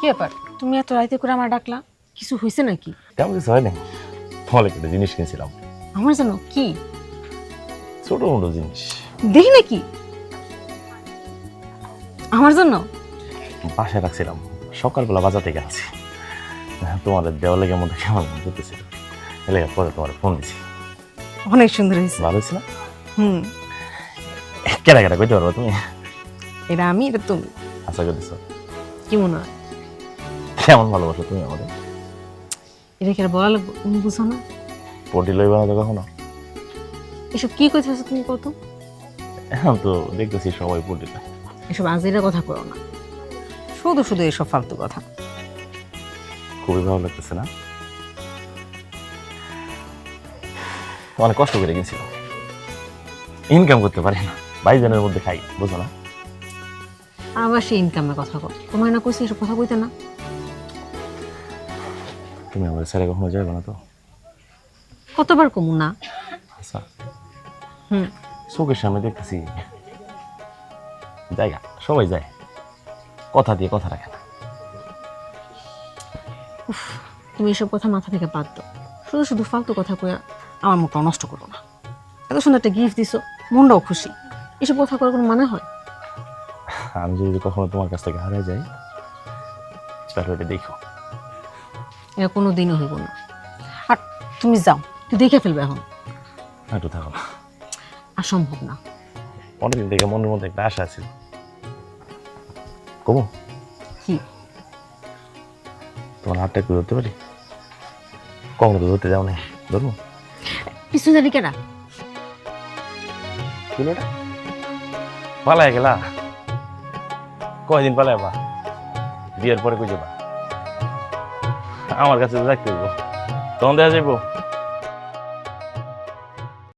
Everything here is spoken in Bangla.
কি ব্যাপার? তুমি এত রাইতে করে আমার ডাকলা কিছু হয়েছে নাকি? তেমন কিছু হয় না তোমার একটা জিনিস কিনছিলাম। আমার জানো কি? ছোট মোটো জিনিস। দেখি নাকি? আমার জন্য? বাসায় রাখছিলাম। সকালবেলা বাজার থেকে আনছি। তোমাদের দেওয়ালে কেমন কেমন করতেছিল এলে পরে তোমার ফোন দিছি। অনেক সুন্দর হয়েছে। ভালো না? হুম। কেনা কেনা করতে পারব তুমি? এটা আমি এটা তুমি। আশা করতেছো। কি মনে হয়? কেমন ভালোবাসো তুমি আমাদের এটা কি আর বলা লাগবে? তুমি বুঝো না। পটি লইবা না তো কখনো? এসব কি করতেছো তুমি কত? এখন তো দেখতেছি সবাই পটিটা। এসব আজেরা কথা করো না। শুধু শুধু এসব ফালতু কথা। খুবই ভালো লাগতেছে না? অনেক কষ্ট করে গেছিল ইনকাম করতে পারি না। বাইশ জনের মধ্যে খাই বুঝো না? আবার সে ইনকামের কথা কর তোমার না কইছি এসব কথা কইতে না? তুমি আমাদের ছেড়ে কখনো যাবে না তো? কতবার কমু না? আচ্ছা। হুম। চোখের সামনে দেখতেছি। জায়গা সবাই যায়। কথা দিয়ে কথা রাখে না। তুমি এসব কথা মাথা থেকে বাদ দাও। শুধু শুধু ফালতু কথা কয়ে আমার মুখটা নষ্ট করো না। এত সুন্দর একটা গিফট দিছো মনটাও খুশি। এসব কথা করার কোনো মানে হয়? আমি যদি কখনো তোমার কাছ থেকে হারিয়ে যাই তাহলে ওটা দেখো। এটা কোনো দিনও হইব না। আর তুমি যাও তুই দেখে ফেলবে এখন। একটু থাকো। না আর সম্ভব না। অনেকদিন থেকে মনের মধ্যে একটা আশা আছে। কমো। কি? তোমার হাতটা একটু ধরতে পারি? কখনো তো ধরতে যাও না ধরবো? পিছু জানি কেনা? কিলোটা পালায় গেলা। কয়দিন পালায় বা বিয়ের পরে কই যাবা? আমার কাছে তো থাকতে হইব। তখন দেখা যাইব।